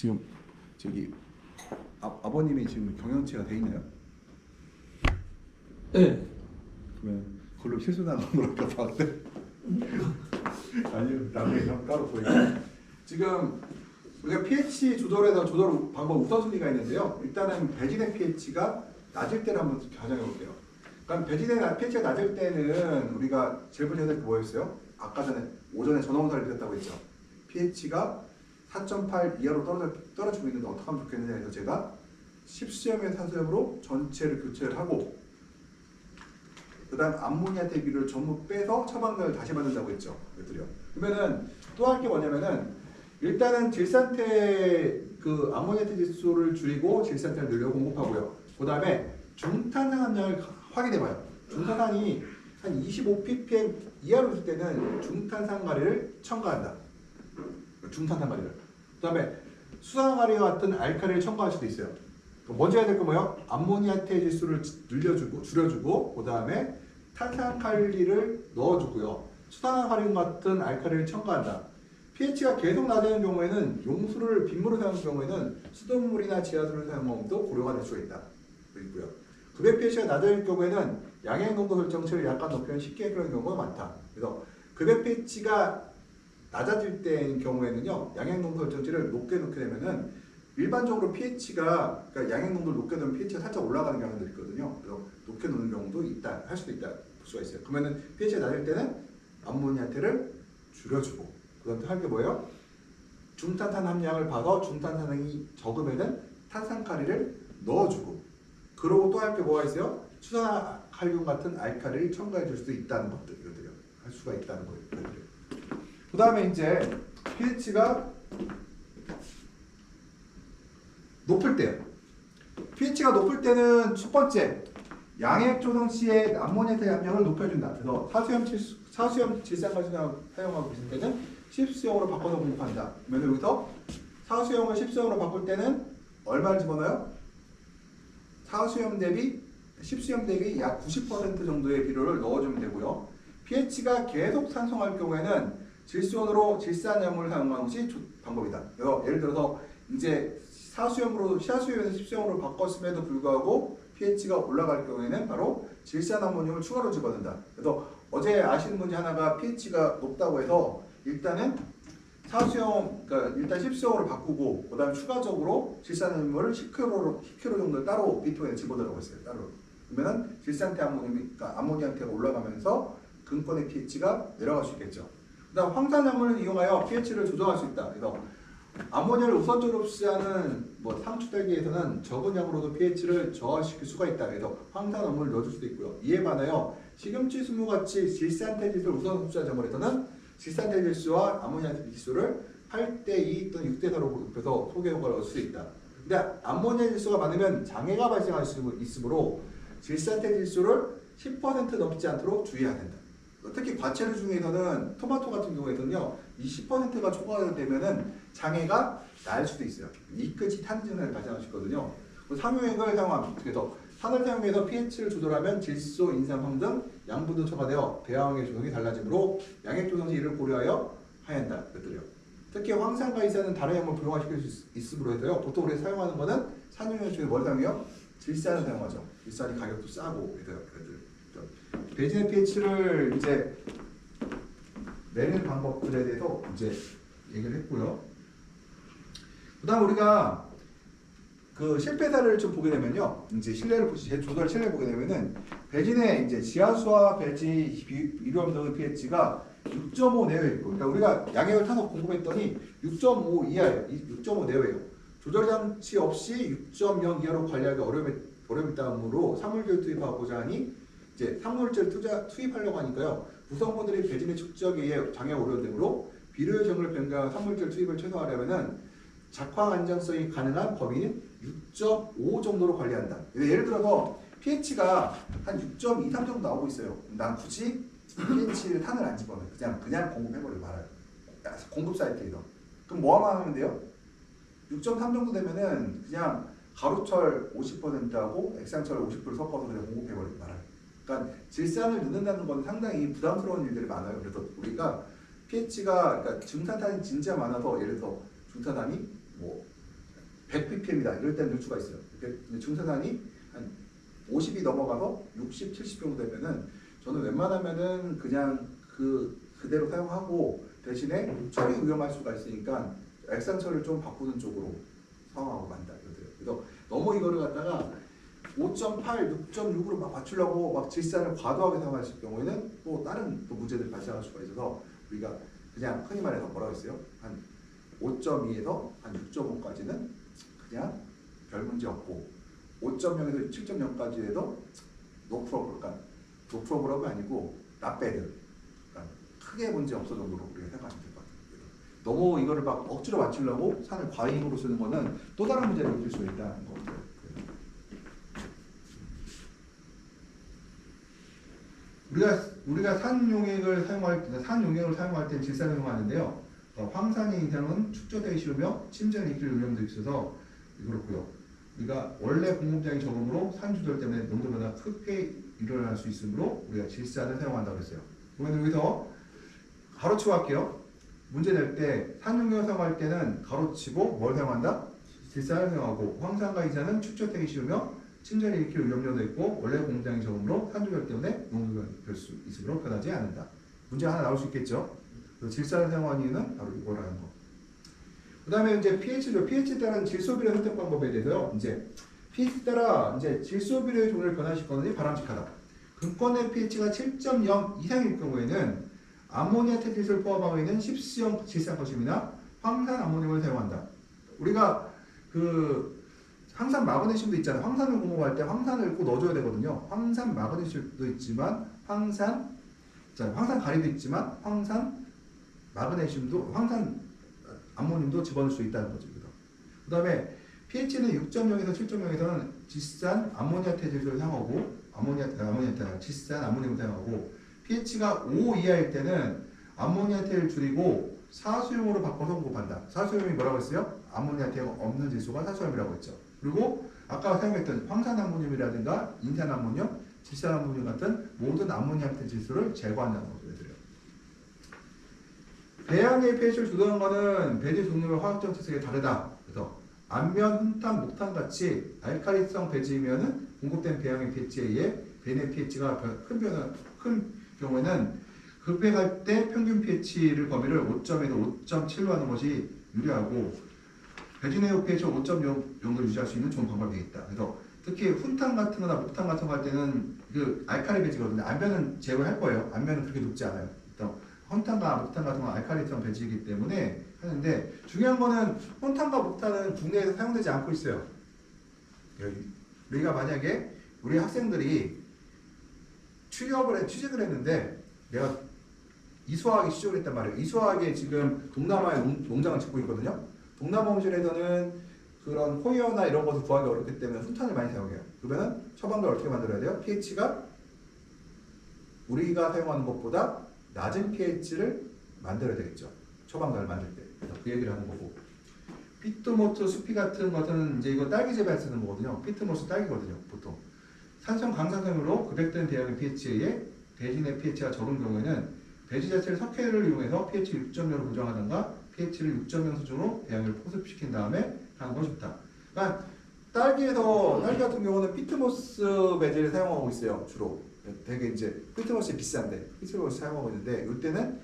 지금 저기 아, 아버님이 지금 경영체가 돼 있나요? 네. 그러면 그걸로 실수 나는 걸까 봤는데 아니요 나중에 형 따로 보이고 지금 우리가 pH 조절에서 조절 방법 우선순위가 있는데요 일단은 배진의 pH가 낮을 때를 한번 가정해 볼게요 그러니까 배진의 pH가 낮을 때는 우리가 제일 먼저 해야 될 게 뭐였어요? 아까 전에 오전에 전원사를 드렸다고 했죠 pH가 4.8 이하로 떨어져, 떨어지고 있는데 어떻게 하면 좋겠느냐 해서 제가 10수염의 산소염으로 전체를 교체를 하고 그 다음 암모니아 대비를 전부 빼서 처방전을 다시 받는다고 했죠. 그랬더요. 그러면은 또 할 게 뭐냐면은 일단은 질산태 그 암모니아태 지수를 줄이고 질산태를 늘려 공급하고요. 그 다음에 중탄산 함량을 확인해봐요. 중탄산이 한 25ppm 이하로 있을 때는 중탄산 가리를 첨가한다. 중탄산 가리를. 그 다음에 수산 가리와 같은 알칼리를 첨가할 수도 있어요. 먼저 해야 될거 뭐예요? 암모니아태 지수를 늘려주고 줄여주고 그 다음에 탄산칼리를 넣어주고요. 수산화칼륨 같은 알칼리를 첨가한다. pH가 계속 낮은 경우에는 용수를 빗물을 사용하는 경우에는 수돗물이나 지하수를 사용함도 고려가 될 수가 있다. 있고요. 급의 pH가 낮을 경우에는 양액 농도 설정치를 약간 높이면 쉽게 그런 경우가 많다. 그래서 급의 pH가 낮아질 때인 경우에는요, 양액 농도 설정치를 높게 놓게 되면은 일반적으로 pH가 그러니까 양액 농도를 높게 놓으면 pH가 살짝 올라가는 경우도 있거든요. 높게 놓는 경우도 있다, 할 수도 있다, 볼 수가 있어요. 그러면은 pH가 낮을 때는 암모니아태를 줄여주고, 그다음 할게 뭐예요? 중탄산 함량을 봐서 중탄산이 적으면은 탄산칼리를 넣어주고, 그러고 또 할 게 뭐가 있어요? 수산칼륨 같은 알칼리를 첨가해 줄수 있다는 것들, 이것들요. 할 수가 있다는 거예요. 그 다음에 이제 pH가 높을 때요. pH가 높을 때는 첫 번째 양액 조성 시에 암모니아태 함량을 높여준다. 그래서 사수염 질 사수염 질산가스를 사용하고 있을 때는 10수용으로 바꿔서 공급한다. 그러면 여기서 사수염을 10수용으로 바꿀 때는 얼마를 집어넣어요? 사수염 대비 10수염 대비 약 90% 정도의 비료를 넣어주면 되고요. pH가 계속 상승할 경우에는 질소원으로 질산염을 사용하는 것이 조- 방법이다. 예를 들어서 이제 사수염으로 시아수염에서 십수염으로 바꿨음에도 불구하고 pH가 올라갈 경우에는 바로 질산암모늄을 추가로 집어넣는다. 그래서 어제 아시는 분이 하나가 pH가 높다고 해서 일단은 사수염, 그러니까 일단 십수염으로 바꾸고 그 다음 추가적으로 질산암모늄을 10kg로 10kg 정도 따로 비통에 집어넣으라고 했어요. 따로. 그러면은 질산태 암모늄이 그러니까 암모니아태가 올라가면서 근권의 pH가 내려갈 수 있겠죠. 그다음 황산염을 이용하여 pH를 조정할 수 있다. 그래서 암모니아를 우선적으로 흡수하는 뭐 상추딸기에서는 적은 양으로도 pH를 저하시킬 수가 있다. 그래서 황산염을 넣어줄 수도 있고요. 이에 반하여 시금치 스무 같이 질산태 지수를 우선 흡수하는 점에서는 질산태 지수와 아모니아 지수를 8대2 또는 6대4로 높여서 소개 효과를 얻을 수 있다. 근데 암모니아 지수가 많으면 장애가 발생할 수 있으므로 질산태 지수를 10% 넘지 않도록 주의해야 된다. 특히 과체류 중에서는 토마토 같은 경우에는요, 이 10%가 초과되면은 장애가 날 수도 있어요. 이 끝이 탄진을 발생할 수 있거든요. 삼유액을 사용합니다. 그래서 산을 사용해서 pH를 조절하면 질소, 인산황 등 양분도 첨가되어 배양액 조성이 달라지므로 양액 조성 시 이를 고려하여 한다. 그랬더래요. 특히 황산과 이산은 다른 양을 불용화시킬 수 있- 있으므로 해서요. 보통 우리가 사용하는 거는 산유액 중에 뭘 사용해요? 질산을 사용하죠. 질산이 가격도 싸고 그래서요. 배진의 pH를 이제 내는 방법들에 대해서 이제 얘기를 했고요. 그 다음 우리가 그 실패 사례를 좀 보게 되면요, 이제 제 조달 신뢰를 보게 되면은 배진의 이제 지하수와 배지 비- 비료염 등의 pH가 6.5 내외 있고, 그러니까 우리가 양액을 타서 공급했더니 6.5 이하예요. 6.5 내외예요. 조절 장치 없이 6.0 이하로 관리하기 어려움이 어려움이 있다므로 사물질 투입하고자 하니 이제 상물질 투자 투입하려고 하니까요. 구성원들이 배진의 축적에 의해 장애 오류되므로 비료의 정을 변경한 산물질 투입을 최소화하려면은 작황 안정성이 가능한 범위는 6.5 정도로 관리한다. 예를 들어서 pH가 한 6.23 정도 나오고 있어요. 난 굳이 pH를 탄을 안 집어넣어요. 그냥 그냥 공급해버리고 말아요. 야, 공급 사이트에서. 그럼 뭐만 하면 돼요? 6.3 정도 되면은 그냥 가루철 50%하고 액상철 50% 섞어서 그냥 공급해버리고 말아요. 그러니까 질산을 넣는다는 건 상당히 부담스러운 일들이 많아요. 그래서 우리가 pH가 그러니까 중탄탄이 진짜 많아서 예를 들어 중탄탄이 뭐 100ppm이다. 이럴 때는 넣을 수가 있어요. 근데 중산산이 한 50이 넘어가서 60, 70 정도 되면은 저는 웬만하면은 그냥 그 그대로 사용하고 대신에 처리 위험할 수가 있으니까 액상처를 좀 바꾸는 쪽으로 만다 이거든요. 그래서 너무 이거를 갖다가 5.8, 6.6으로 막 맞추려고 막 질산을 과도하게 사용하실 경우에는 또 다른 또 문제들이 발생할 수가 있어서 우리가 그냥 흔히 말해서 뭐라고 했어요? 한 5.2에서 한 6.5까지는 그냥 별 문제 없고 5.0에서 7.0까지 해도 노 프로그램, 그러니까 노 프로그램이 아니고 나배드 그러니까 크게 문제 없어 정도로 우리가 생각하시면 될것 같아요. 너무 이거를 막 억지로 맞추려고 산을 과잉으로 쓰는 거는 또 다른 문제를 일으킬 수 있다는 거죠. 우리가 우리가 산 용액을 사용할 때, 산 용액을 사용할 때 질산을 사용하는데요. 어, 황산의 인상은 축적되기 쉬우며 침전이 일으킬 위험도 있어서 그렇고요. 우리가 원래 공급량이 적음으로 산 조절 때문에 농도 변화 크게 일어날 수 있으므로 우리가 질산을 사용한다고 했어요. 그러면 여기서 가로치고 할게요. 문제 낼 때 산용액을 사용할 때는 가로치고 뭘 사용한다? 질산을 사용하고 황산과 인산은 축적되기 쉬우며 침전이 일으킬 위험료도 있고 원래 공장이 적음으로 산조절 때문에 농도가 별수 있으므로 변하지 않는다. 문제 하나 나올 수 있겠죠. 사용한 이유는 바로 이거라는 거. 그 다음에 이제 pH죠. pH에 따른 질소비례 선택 방법에 대해서요. 이제 pH 따라 이제 질소비례의 종류를 변화시키는 것이 바람직하다. 금권의 pH가 7.0 이상일 경우에는 암모니아 테트릿을 포함하고 있는 10수형 질산커슘이나 황산 암모늄을 사용한다. 우리가 그 항산 마그네슘도 있잖아요. 황산을 공급할 때 황산을 꼭 넣어줘야 되거든요. 황산 마그네슘도 있지만 황산, 자 황산 가리도 있지만 황산 마그네슘도 황산 암모늄도 집어넣을 수 있다는 거죠. 그 다음에 pH는 6.0에서 7.0에서는 지산 암모니아 테트를 사용하고 아모니아 아모니아 테 지산 암모늄을 사용하고 pH가 5 이하일 때는 암모니아 테를 줄이고 사수용으로 바꿔서 공급한다. 사수용이 뭐라고 했어요? 암모니아 테가 없는 질소가 사수용이라고 했죠. 그리고 아까 사용했던 황산암모늄이라든가 인산암모늄, 질산암모늄 같은 모든 암모니아테 질소를 제거한다는. 얘들요. 배양의 pH를 조절하는 것은 배지 종류의 화학적 특성이 다르다. 그래서 안면, 훈탄, 목탄 같이 알칼리성 배지이면은 공급된 배양의 pH에 의해 배내 pH가 큰 변화, 큰 경우에는 급백할 때 평균 pH를 범위를 5점에서 5.7로 하는 것이 유리하고 pH 5.0 정도 유지할 수 있는 좋은 방법이 되겠다. 그래서 특히 훈탄 같은 거나 목탄 같은 거 할 때는 그 알칼리 배지거든요. 안면은 제거할 거예요. 안면은 그렇게 높지 않아요. 일단 헌탄과 목탄 같은 건 알칼리성 배지이기 때문에 하는데 중요한 거는 헌탄과 목탄은 국내에서 사용되지 않고 있어요. 여기 우리가 만약에 우리 학생들이 취업을 해, 취직을 했는데 내가 이수화학에 취직을 했단 말이에요. 이수화학에 지금 동남아에 농, 농장을 짓고 있거든요. 동남아 온실에서는 그런 호이어나 이런 것을 구하기 어렵기 때문에 훈탄을 많이 사용해요. 그러면 처방을 어떻게 만들어야 돼요? pH가 우리가 사용하는 것보다 낮은 pH를 만들어야 되겠죠. 처방가를 만들 때. 그래서 그 얘기를 하는 거고. 피트모트 수피 같은 것은 이제 이거 딸기 재배에 쓰는 거거든요. 피트모스 딸기거든요. 보통. 산성 강산성으로 급액된 대양의 pH에 배진의 pH가 적은 경우에는 배지 자체를 석회를 이용해서 pH 6.0로 고정하던가 pH를 6.0 수준으로 배양을 포습시킨 다음에 하는 건 좋다. 그러니까 딸기에서 딸기 같은 경우는 피트모스 배지를 사용하고 있어요. 주로. 되게 이제 피트모스이 비싼데 피트모스 사용하고 있는데 이때는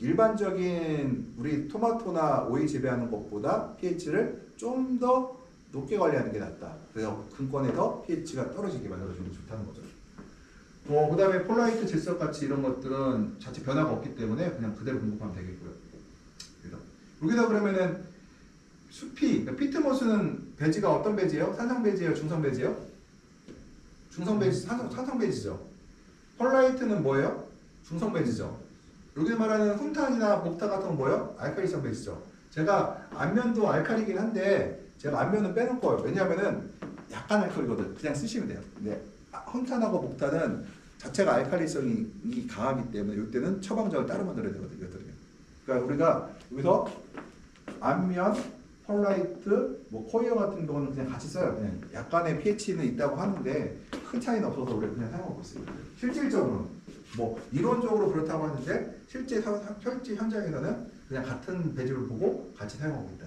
일반적인 우리 토마토나 오이 재배하는 것보다 pH를 좀 더 높게 관리하는 게 낫다. 그래서 근권에서 pH가 떨어지게 만들어주는 게 좋다는 거죠. 뭐 그다음에 폴라이트 질석 같이 이런 것들은 자체 변화가 없기 때문에 그냥 그대로 공급하면 되겠고요. 여기서 그러면은 숲이 그러니까 피트모스는 배지가 어떤 배지예요? 산성 배지예요? 중성 배지예요? 중성 배지 산성, 산성 배지죠. 폴라이트는 뭐예요? 중성 배지죠. 여기 말하는 훈탄이나 목탄 같은 건 뭐예요? 알칼리성 배지죠. 제가 안면도 알칼리긴 한데 제가 안면은 빼놓을 거예요. 왜냐하면은 약간 알칼리거든. 그냥 쓰시면 돼요. 근데 훈탄하고 목탄은 자체가 알칼리성이 강하기 때문에 이때는 처방전을 따로 만들어야 되거든요. 그러니까 우리가 여기서 안면, 폴라이트, 뭐 코이어 같은 경우는 그냥 같이 써요. 그냥 약간의 pH는 있다고 하는데 큰 차이는 없어서 우리가 그냥 사용하고 있어요. 실질적으로는 뭐 이론적으로 그렇다고 하는데 실제 사- 사- 실제 현장에서는 그냥 같은 배지를 보고 같이 사용하고 있다.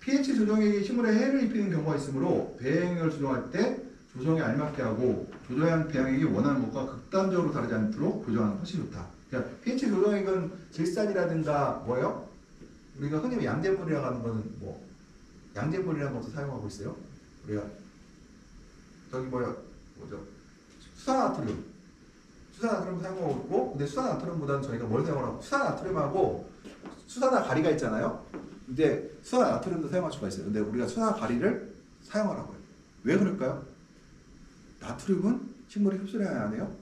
pH 조정액이 식물에 해를 입히는 경우가 있으므로 배양액을 조정할 때 조정에 알맞게 하고 조정한 배양액이 원하는 것과 극단적으로 다르지 않도록 조정하는 것이 좋다. 그러니까 pH 조정액은 질산이라든가 뭐예요? 우리가 흔히 양제물이라고 하는 거는 뭐 양제물이라는 것도 사용하고 있어요. 우리가 저기 뭐야 뭐죠? 수산나트륨 수산나트륨 사용하고 있고 근데 수산나트륨보다는 저희가 뭘 사용하라고 수산나트륨하고 수산화 가리가 있잖아요. 근데 수산나트륨도 사용할 수가 있어요. 근데 우리가 수산화 가리를 사용하라고 해요. 왜 그럴까요? 나트륨은 식물이 흡수를 안 해요.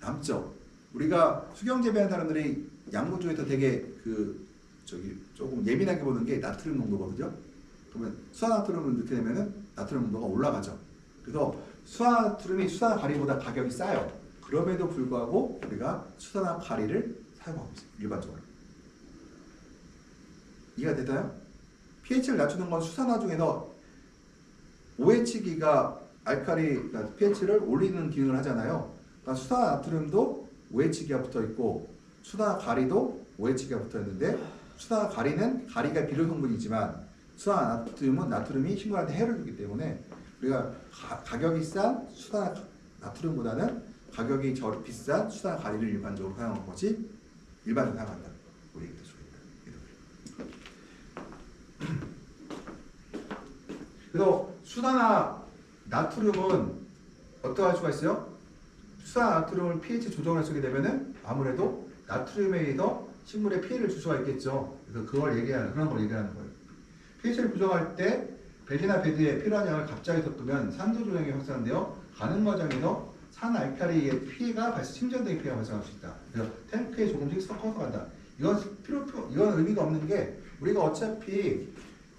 남죠. 우리가 수경 재배하는 사람들이 양분 중에서 되게 그 저기 조금 예민하게 보는 게 나트륨 농도거든요. 그러면 수산나트륨을 넣게 되면은 나트륨 농도가 올라가죠. 그래서 수산나트륨이 수산화 가리보다 가격이 싸요. 그럼에도 불구하고 우리가 수산화 가리를 사용하고 있어요. 일반적으로. 이해가 되나요? pH를 낮추는 건 수산화 중에서 OH기가 알칼리 그러니까 pH를 올리는 기능을 하잖아요. 그러니까 수산 나트륨도 OH기가 붙어 있고 수산 가리도 OH기가 붙어 있는데 수산 가리는 가리가 비료 성분이지만 수산 나트륨은 나트륨이 식물한테 해를 주기 때문에 우리가 가, 격이 싼 수산 나트륨보다는 가격이 저 비싼 수산 가리를 일반적으로 사용하는 것이 일반적으로 사용한다. 우리 있다. 그래서 수산화 나트륨은 어떻게 할 수가 있어요? 수산 나트륨을 pH 조정을 쓰게 되면은 아무래도 나트륨에 의해서 식물에 피해를 줄 수가 있겠죠. 그래서 그걸 얘기하는 그런 걸 얘기하는 거예요. pH를 부정할 때 베드나 베드에 필요한 양을 갑자기 섞으면 산도 조정이 확산되어 가는 과정에서 산 알칼리의 피해가 발생, 침전되는 피해가 발생할 수 있다. 그래서 탱크에 조금씩 섞어서 간다. 이건 필요 이건 의미가 없는 게 우리가 어차피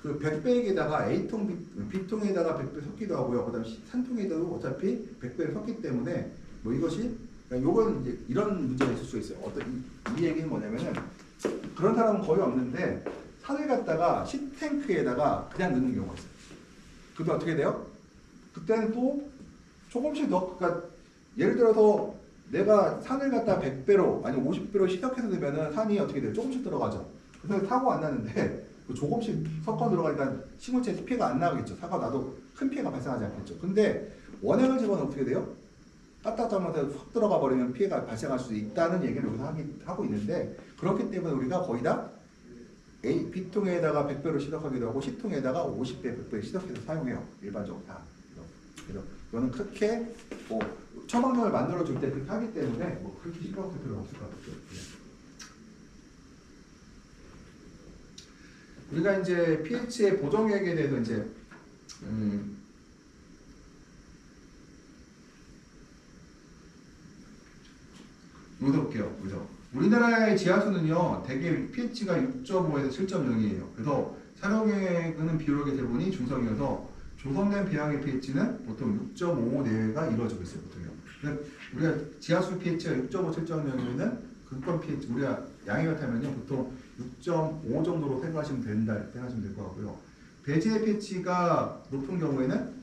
그 100배에다가 A통, B- B통에다가 100배 섞기도 하고요. 그 다음에 산통에다도 어차피 100배를 섞기 때문에 뭐 이것이 그러니까 요건 이제 이런 문제가 있을 수 있어요. 어떤 이, 이 얘기는 뭐냐면은 그런 사람은 거의 없는데 산을 갖다가 시탱크에다가 그냥 넣는 경우가 있어요. 그때 어떻게 돼요? 그때는 또 조금씩 넣, 그러니까 예를 들어서 내가 산을 갖다 100배로 아니 50배로 시작해서 넣으면은 산이 어떻게 돼요? 조금씩 들어가죠. 그래서 사고 안 나는데 그 조금씩 섞어 들어가니까 식물체에 피해가 안 나겠죠. 사고 나도 큰 피해가 발생하지 않겠죠. 근데 원액을 집어넣으면 어떻게 돼요? 따뜻하면서 확 들어가 버리면 피해가 발생할 수 있다는 얘기를 여기서 하기, 하고 있는데 그렇기 때문에 우리가 거의 다 A, B통에다가 100배로 시덕하기도 하고 C통에다가 50배, 100배 시덕해서 사용해요. 일반적으로 다. 그래서 이거는 그렇게 뭐 처방전을 만들어 줄 때 그렇게 하기 때문에 뭐 그렇게 쓸 필요는 없을 것 같아요. 네. 우리가 이제 pH의 보정액에 대해서 이제 음, 여기서 볼게요. 그죠? 우리나라의 지하수는요, 대개 pH가 6.5에서 7.0이에요. 그래서 사용액은 비료액의 대부분이 중성이어서 조성된 배양의 pH는 보통 6.5 내외가 이루어지고 있어요. 보통요. 그러니까 우리가 지하수 pH가 6.5, 7.0이면은 근권 pH 우리가 양액을 타면요, 보통 6.5 정도로 생각하시면 된다 생각하시면 될 것 같고요. 배지의 pH가 높은 경우에는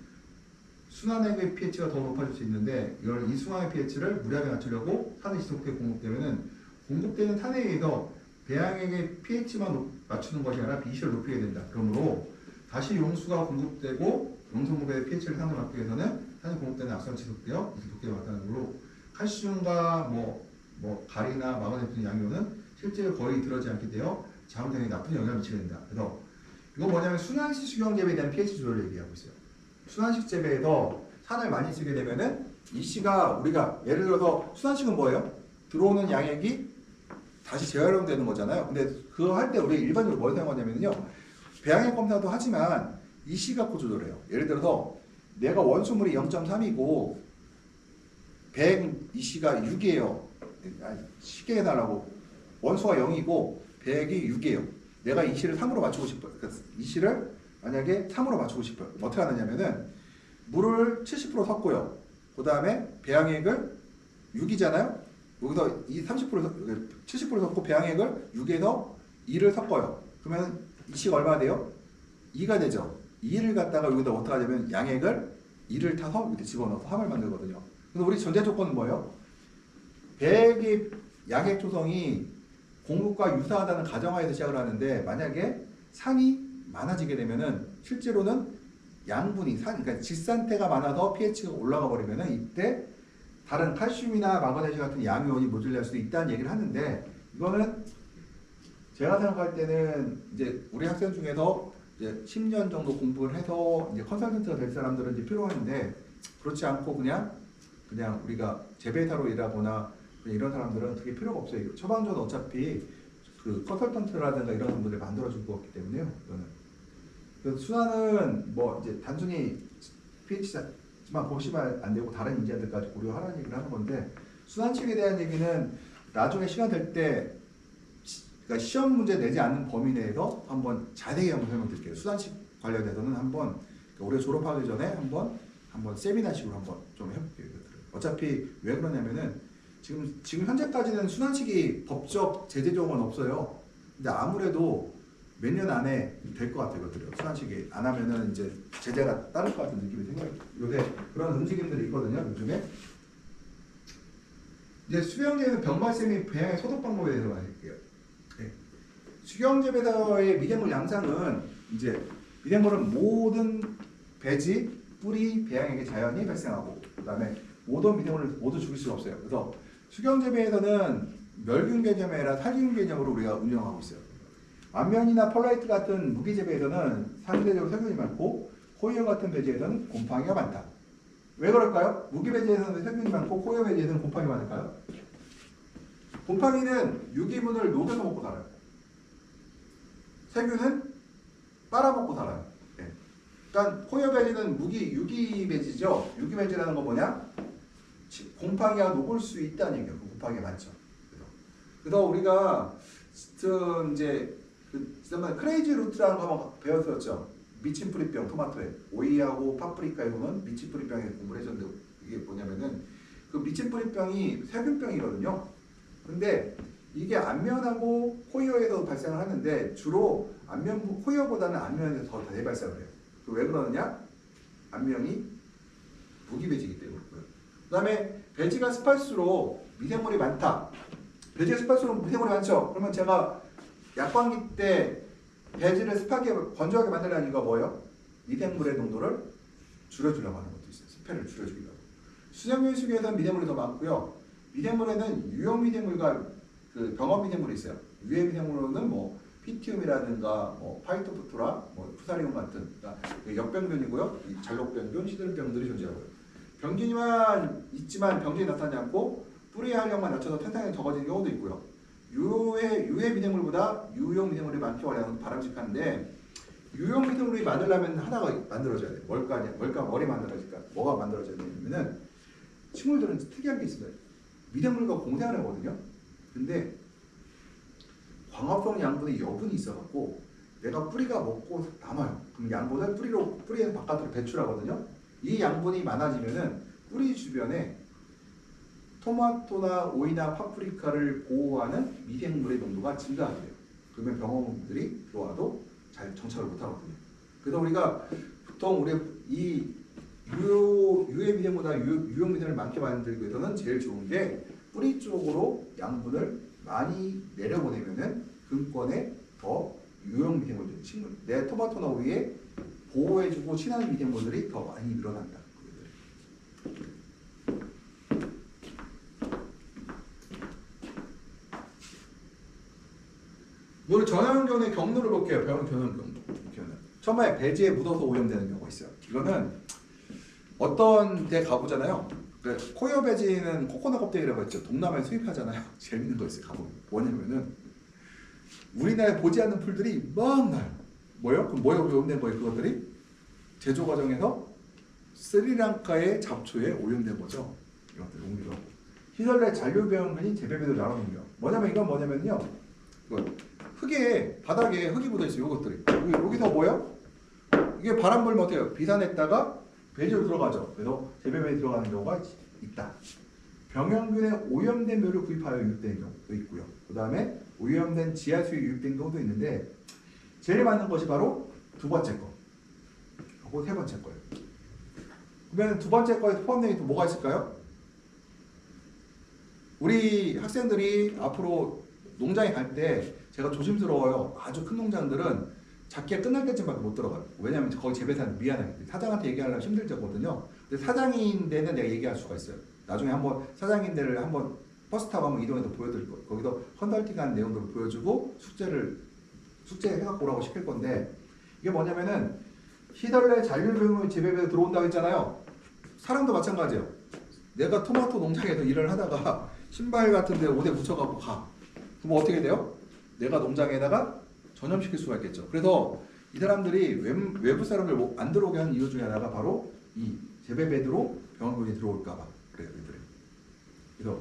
순환액의 pH가 더 높아질 수 있는데 이걸 이 순환의 pH를 무리하게 낮추려고 산을 지속해 공급되면은 공급되는 산에 의해서 배양액의 pH만 높- 맞추는 것이 아니라 pH를 높이게 된다. 그러므로 다시 용수가 공급되고 용성분의 pH를 산으로 맞기 위해서는 산이 공급되는 악성 지속되어 이렇게 나타나는 걸로 칼슘과 뭐, 뭐 가리나 마그네슘 양이온은 실제 거의 들어지 않게 되어 자원장에 나쁜 영향을 미치게 된다. 그래서 이거 뭐냐면 순환식 수경 재배에 대한 pH 조절을 얘기하고 있어요. 순환식 재배에서 산을 많이 쓰게 되면은 이 씨가 우리가 예를 들어서 순환식은 뭐예요? 들어오는 양액이 다시 재활용되는 거잖아요. 근데 그거 할 때 우리 일반적으로 뭘 사용하냐면요. 배양액 검사도 하지만 이 씨 갖고 조절해요. 예를 들어서 내가 원수물이 0.3이고 배액 이 씨가 6이에요. 쉽게 해달라고 원수가 0이고 배액이 6이에요. 내가 이 씨를 3으로 맞추고 싶어요. 그러니까 이 씨를 만약에 3으로 맞추고 싶어요. 어떻게 하느냐면은 물을 70% 섞고요. 그 다음에 배양액을 6이잖아요. 여기서 이 30% 섞- 70% 섞고 배양액을 6에서 2를 섞어요. 그러면 이 씨가 얼마나 돼요? 2가 되죠. 2를 갖다가 여기다 어떻게 하냐면 양액을 2를 타서 이렇게 집어넣어서 합을 만들거든요. 그래서 우리 전제 조건은 뭐예요? 배액의 양액 조성이 공급과 유사하다는 가정하에서 시작을 하는데 만약에 산이 많아지게 되면은 실제로는 양분이 산 그러니까 질산태가 많아서 pH가 올라가 버리면은 이때 다른 칼슘이나 마그네슘 같은 양이온이 모질랄 수도 있다는 얘기를 하는데 이거는 제가 생각할 때는 이제 우리 학생 중에서 이제 10년 정도 공부를 해서 이제 컨설턴트가 될 사람들은 이제 필요한데 그렇지 않고 그냥 그냥 우리가 재배사로 일하거나 이런 사람들은 그게 필요가 없어요. 처방전 어차피 그 컨설턴트라든가 이런 분들이 만들어 줄 거기 때문에요. 이거는. 그 순환은 뭐 이제 단순히 PH만 보시면 안 되고 다른 인자들까지 고려하라는 얘기를 하는 건데 순환식에 대한 얘기는 나중에 시간 될 때 그러니까 시험 문제 내지 않는 범위 내에서 한번 자세히 한번 설명드릴게요. 수단식 관련해서는 한번 그러니까 올해 졸업하기 전에 한번 한번 세미나식으로 한번 좀 해볼게요. 어차피 왜 그러냐면은 지금 지금 현재까지는 순환식이 법적 제재 조항은 없어요. 근데 아무래도 몇 년 안에 될 것 같아요. 이것들이 순환식이 안 하면은 이제 제재가 따를 것 같은 느낌이 생각이 요새 그런 움직임들이 있거든요. 요즘에 이제 수영재는 병발쌤이 배양의 소독 방법에 대해서 말할게요. 네. 수경재배사의 미생물 양상은 이제 미생물은 모든 배지, 뿌리, 배양에게 자연히 발생하고 그 다음에 모든 미생물을 모두 죽일 수가 없어요. 그래서 수경재배에서는 멸균 개념이 아니라 살균 개념으로 우리가 운영하고 있어요. 안면이나 펄라이트 같은 무기재배에서는 상대적으로 세균이 많고 코이어 같은 배지에서는 곰팡이가 많다. 왜 그럴까요? 무기배지에서는 세균이 많고 코이어 배지에서는 곰팡이 많을까요? 곰팡이는 유기물을 녹여서 먹고 살아요. 세균은 빨아먹고 살아요. 예. 그러니까 코이어 배지는 무기 유기 배지죠. 유기 배지라는 건 뭐냐? 치- 곰팡이가 녹을 수 있다는 얘기예요. 그 곰팡이가 많죠. 그래서, 우리가 좀 이제 그 지난번에 크레이지 루트라는 거 한번 배웠었죠. 미친 뿌리병 토마토에 오이하고 파프리카에서는 미친 뿌리병에 공부를 해줬는데 이게 뭐냐면은 그 미친 뿌리병이 세균병이거든요. 근데 이게 안면하고 코이어에서 발생을 하는데 주로 안면 코이어보다는 안면에서 더 대발생을 해요. 그왜 그러느냐? 안면이 무기배지이기 때문이고요. 그 다음에 배지가 습할수록 미생물이 많다. 배지가 습할수록 미생물이 많죠. 그러면 제가 약광기 때 배지를 습하게 건조하게 만들려는 이유가 뭐예요? 미생물의 농도를 줄여주려고 하는 것도 있어요. 습해를 줄여주려고. 수정유수기에서는 미생물이 더 많고요. 미생물에는 유형 미생물과 그 병원 미생물이 있어요. 유해 미생물로는 뭐 피티움이라든가 뭐 파이토프토라, 뭐 푸사리움 같은 그러니까 그 역병균이고요. 이 잘록병균, 시들병들이 존재하고요. 병균이만 있지만 병균이 나타나지 않고 뿌리의 활력만 낮춰서 탄산이 적어지는 경우도 있고요. 유해 유해 미생물보다 유용 미생물이 많기 어려운 바람직한데 유용 미생물이 만들려면 하나가 만들어져야 돼. 뭘까? 뭘까? 머리 만들어질까? 뭐가 만들어져야 되냐면은 식물들은 특이한 게 있어요. 미생물과 공생을 하거든요. 근데 광합성 양분의 여분이 있어갖고 내가 뿌리가 먹고 남아요. 그럼 양분을 뿌리로 뿌리에서 바깥으로 배출하거든요. 이 양분이 많아지면은 뿌리 주변에 토마토나 오이나 파프리카를 보호하는 미생물의 농도가 증가하게 돼요. 그러면 병원들이 들어와도 잘 정착을 못하거든요. 그래서 우리가 보통 우리 이 유효, 유해 미생보다 유용 미생을 많게 만들기 위해서는 제일 좋은 게 뿌리 쪽으로 양분을 많이 내려보내면은 근권에 더 유용 미생물들, 친구, 내 토마토나 오이에 보호해주고 친한 미생물들이 더 많이 늘어난다. 우리 전형견의 경로를 볼게요. 병원. 견원. 처음에 배지에 묻어서 오염되는 경우가 있어요. 이거는 어떤 데 가보잖아요. 그 코이어 배지는 코코넛 껍데기라고 했죠. 동남아에 수입하잖아요. 재밌는 거 있어요. 가보면 뭐냐면은 우리나라에 보지 않는 풀들이 막 나요. 뭐요? 그럼 뭐에 오염된 거예요? 그것들이 제조 과정에서 스리랑카의 잡초에 오염된 거죠. 이것들 옮기고 히덜레 잔류병균이 재배배도 나눠놓은 뭐냐면 이건 뭐냐면요. 이거 흙에 바닥에 흙이 묻어 있어요. 이것들이 여기, 여기서 뭐요? 이게 바람 불면 어때요? 비산했다가 배지로 들어가죠. 그래서 재배배에 들어가는 경우가 있다. 병영균에 오염된 묘를 구입하여 유입된 경우도 있고요. 그 다음에 오염된 지하수에 유입된 경우도 있는데 제일 많은 것이 바로 두 번째 거. 하고 세 번째 거예요. 그러면 두 번째 거에 포함되어 있는 뭐가 있을까요? 우리 학생들이 앞으로 농장에 갈 때 제가 조심스러워요. 아주 큰 농장들은 작게 끝날 때쯤밖에 못 들어가요. 왜냐하면 거기 재배사는 때문에 사장한테 얘기하려면 힘들거든요. 근데 사장인 데는 내가 얘기할 수가 있어요. 나중에 한번 사장인 데를 한번 버스 타고 한번 이동해서 보여드릴 거예요. 거기서 컨설팅하는 내용들을 보여주고 숙제를 숙제 해갖고 오라고 시킬 건데 이게 뭐냐면은 히덜레 잔류병이 재배에 들어온다고 했잖아요. 사람도 마찬가지예요. 내가 토마토 농장에서 일을 하다가 신발 같은 데 옷에 묻혀갖고 가. 그럼 어떻게 돼요? 내가 농장에다가 전염시킬 수가 있겠죠. 그래서 이 사람들이 외- 외부 사람들 뭐안 들어오게 하는 이유 중에 하나가 바로 이 재배배드로 병원군이 들어올까봐 그래요. 이들이. 그래서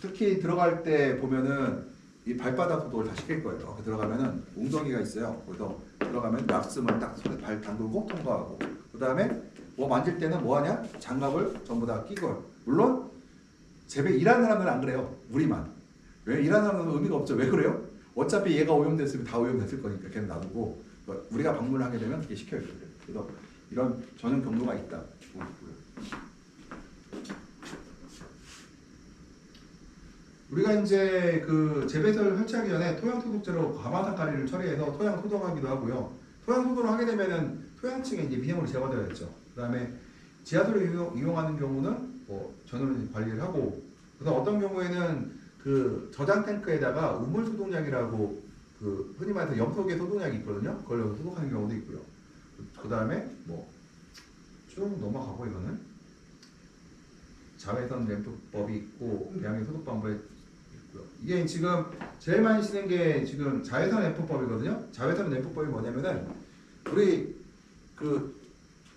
특히 들어갈 때 보면은 이 발바닥 소독을 다 시킬 거예요. 그 들어가면은 웅덩이가 있어요. 그래서 들어가면 약스을 딱 손에 발 담그고 통과하고 그 다음에 뭐 만질 때는 뭐 하냐? 장갑을 전부 다 끼고요. 물론 재배 일하는 사람들은 안 그래요. 우리만. 왜 일하는 사람은 의미가 없죠. 왜 그래요? 어차피 얘가 오염됐으면 다 오염됐을 거니까 걔는 놔두고 그러니까 우리가 방문을 하게 되면 그게 시켜야 돼요. 그래서 이런 전용 경로가 있다. 우리가 이제 그 재배설을 설치하기 전에 토양 소독제로 가마산가리를 처리해서 토양 소독하기도 하고요. 토양 소독을 하게 되면은 토양층에 이제 미생물이 제거되어야죠. 그 다음에 지하수를 이용, 이용하는 경우는 뭐 전원을 관리를 하고 그래서 어떤 경우에는 그 저장 탱크에다가 우물 소독약이라고 그 흔히 말해서 염소계 소독약이 있거든요. 그걸 여기서 소독하는 경우도 있고요. 그 다음에 뭐 쭉 넘어가고 이거는 자외선 램프법이 있고 배양의 소독 있고요. 이게 지금 제일 많이 쓰는 게 지금 자외선 램프법이거든요. 자외선 램프법이 뭐냐면은 우리 그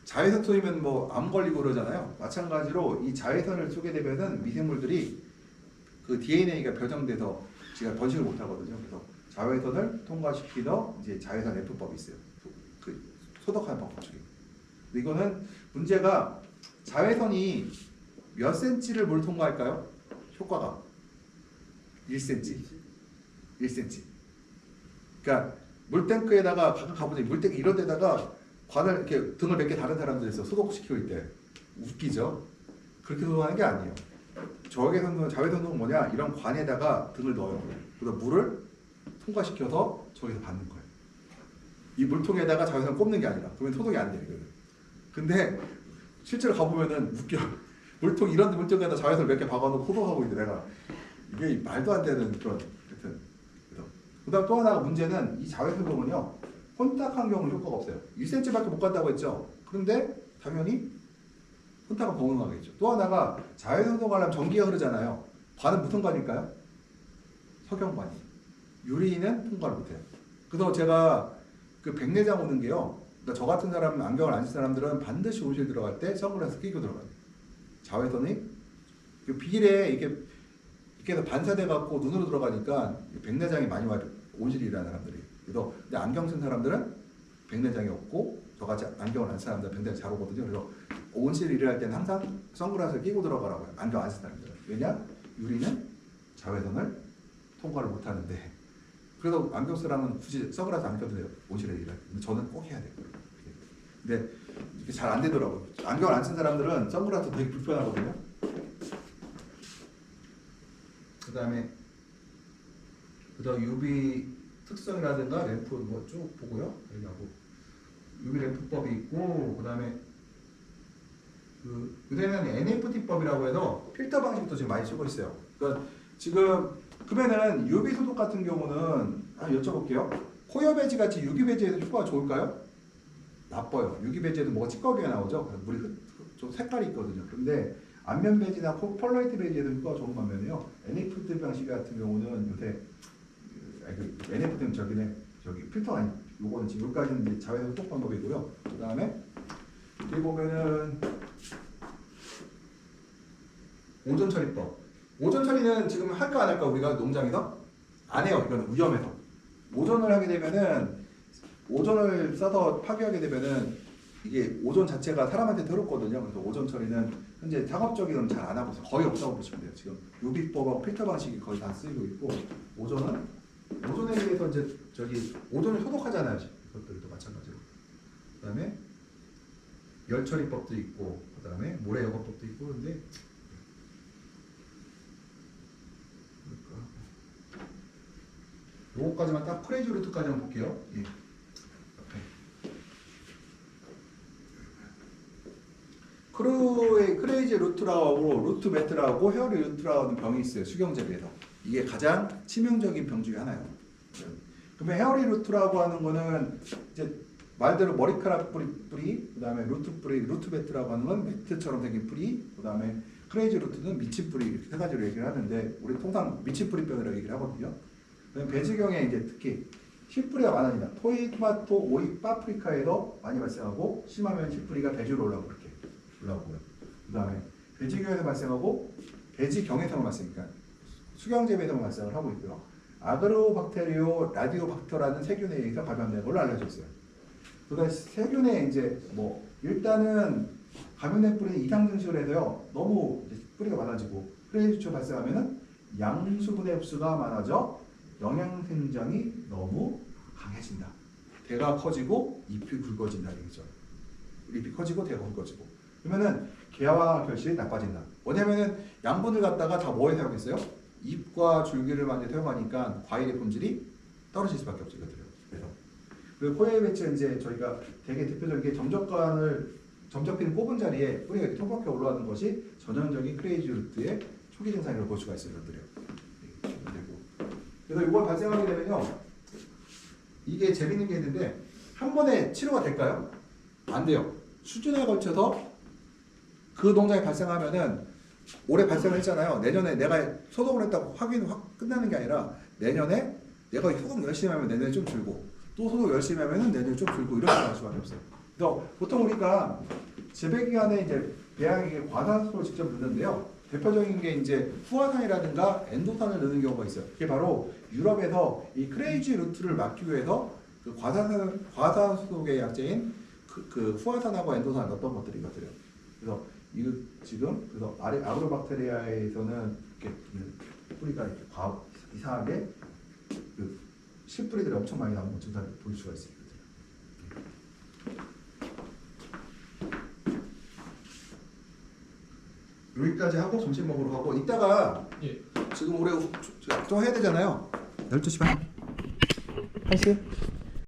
자외선 쏘이면 뭐 암 걸리고 그러잖아요. 마찬가지로 이 자외선을 쏘게 되면은 미생물들이 그 DNA가 변형돼서 제가 번식을 못 하거든요. 그래서 자외선을 통과시키는 이제 자외선 F법이 있어요. 소- 그 소독하는 방법 중에. 이거는 문제가 자외선이 몇 센치를 물 통과할까요? 효과가 1cm. 1cm. 그러니까 물탱크에다가 가끔 가보자 물탱크 이런 데다가 관을 이렇게 등을 몇 개 다른 사람들 있어 소독시키고 있대. 웃기죠? 그렇게 소독하는 게 아니에요. 저외선은 자외선은 뭐냐 이런 관에다가 등을 넣어요. 그래서 물을 통과시켜서 저기서 받는 거예요. 이 물통에다가 자외선 꼽는 게 아니라 그러면 소독이 안 돼요. 근데 실제로 가보면은 웃겨. 물통 이런 물통에다 자외선 몇 개 박아놓고 소독하고 있는데 내가 이게 말도 안 되는 그런 하여튼 그다음 또 하나가 문제는 이 자외선동은요 혼탁한 경우는 효과가 없어요. 1cm밖에 못 간다고 했죠. 그런데 당연히 혼탁은 건강하겠죠. 또 하나가 자외선 소독하려면 전기가 흐르잖아요. 관은 무슨 관일까요? 석영관이. 유리는 통과를 못해요. 그래서 제가 그 백내장 오는 게요. 그러니까 저 같은 사람 안경을 안 쓴 사람들은 반드시 온실 들어갈 때 선글라스 끼고 들어가요. 자외선이 그 비일에 이렇게 해서 반사돼 갖고 눈으로 들어가니까 백내장이 많이 와요. 온실이 일하는 사람들이. 그래서 근데 안경 쓴 사람들은 백내장이 없고 저같이 안경을 안쓴 사람들은 백내장 잘 오거든요. 그래서 온실 일을 할 때는 항상 선글라스를 끼고 들어가라고요. 안경 안쓴 사람들은. 왜냐? 유리는 자외선을 통과를 못 하는데 그래도 안경 쓰라면 굳이 선글라스 안 껴도 돼요. 온실에 일할 때. 근데 저는 꼭 해야 돼요. 근데 잘 안 되더라고요. 안경을 안 쓴 사람들은 선글라스 되게 불편하거든요. 그 다음에 그다음 UV 특성이라든가 램프 뭐 쭉 보고요. 여기 하고 UV 램프법이 있고 그다음에 그 요새는 NFT법이라고 해서 필터 방식도 지금 많이 쓰고 있어요. 그러니까 지금 그러면은 UV 소독 같은 경우는 한 여쭤볼게요. 코어 배지 같이 유기 배지에도 효과가 좋을까요? 나빠요. 유기 배지에도 뭐가 찌꺼기가 나오죠. 물이 흐- 흐- 좀 색깔이 있거든요. 그런데 안면 배지나 코- 폴라이트 배지에도 효과가 좋은 반면에요. NFT 방식 같은 경우는 요새 그, 그 NFT는 저기네 저기 필터 아니 요거는 지금 여기까지는 이제 자외선 소독 방법이고요. 그 다음에 여기 보면은 오존 처리법. 오존 처리는 지금 할까 안 할까 우리가 농장에서 안 해요. 이거는 위험해서. 오존을 하게 되면은 오존을 써서 파괴하게 되면은 이게 오존 자체가 사람한테 더럽거든요. 그래서 오존 처리는 현재 상업적으로는 잘안 하고 있어요. 거의 없다고 보시면 돼요. 지금 유비법하고 필터 방식이 거의 다 쓰이고 있고 오존은 오존에 대해서 이제 저기 오존을 소독하잖아요. 그것들도 마찬가지로. 그다음에 열 처리법도 있고 그다음에 모래 여과법도 있고 그런데 요거까지만 딱 프레즈 루트까지만 볼게요. 예. 크레이지 루트라고 루트 매트라고 헤어리 루트라고 하는 병이 있어요 수경재배에서 이게 가장 치명적인 병 중에 하나예요. 그러면 헤어리 루트라고 하는 거는 이제 말대로 머리카락 뿌리, 뿌리 그다음에 루트 뿌리, 루트 매트라고 하는 건 매트처럼 생긴 뿌리, 그다음에 크레이지 루트는 미친 뿌리 이렇게 세 가지로 얘기를 하는데 우리 통상 미친 뿌리병이라고 얘기를 하거든요. 배지경에 이제 특히 씨뿌리가 많아진다. 토이, 토마토, 오이, 파프리카에도 많이 발생하고 심하면 씨뿌리가 배주로 올라오고 이렇게 올라오고요. 그 다음에 배지경에서 발생하고 배지경에서 발생니까 수경재배에서 발생을 하고 있고요. 아그로박테리오 라디오박터라는 세균에 의해서 감염된 걸로 알려져 있어요. 그러니까 세균에 이제 뭐 일단은 감염된 뿌리 이상 증식을 해서요 너무 뿌리가 많아지고 크레이지초 발생하면은 양수분해 흡수가 많아져 영양 생장이 너무 강해진다. 대가 커지고 잎이 굵어진다 얘기죠. 잎이 커지고 대가 굵어지고 그러면은 개화 결실이 나빠진다. 뭐냐면은 양분을 갖다가 다 뭐에 사용했어요? 잎과 줄기를 많이 사용하니까 과일의 품질이 떨어질 수밖에 없거든요. 그래서 그리고 코에 배치 이제 저희가 되게 대표적인 게 점적관을 점적핀 꼽은 자리에 뿌리가 이렇게 통박해 올라가는 것이 전형적인 크레이지 루트의 초기 증상이라고 볼 수가 있어요, 여러분들요. 그리고 그래서 이걸 발생하게 되면요, 이게 재밌는 게 있는데 한 번에 치료가 될까요? 안 돼요. 수준에 걸쳐서 그 동작이 발생하면은 올해 발생을 했잖아요. 내년에 내가 소독을 했다고 확인 확 끝나는 게 아니라 내년에 내가 소독 열심히 하면 내년에 좀 줄고 또 소독 열심히 하면은 내년에 좀 줄고 이렇게 갈 수밖에 없어요. 그래서 보통 우리가 재배 기간에 이제 배양에게 과산수를 직접 넣는데요. 대표적인 게 이제 후화산이라든가 엔도산을 넣는 경우가 있어요. 그게 바로 유럽에서 이 크레이지 루트를 막기 위해서 그 과산 과산수독의 약재인 그, 그 후화산하고 엔도산을 넣었던 것들이거든요. 그래서 이 지금 그래서 아레 아그로박테리아에서는 이렇게 뿌리가 이렇게 과, 이상하게 그 씨뿌리들이 엄청 많이 나오는 증상을 볼 수가 있습니다. 여기까지 하고 점심 먹으러 가고 이따가 예. 지금 우리 또 해야 되잖아요. 12시 반. 1시?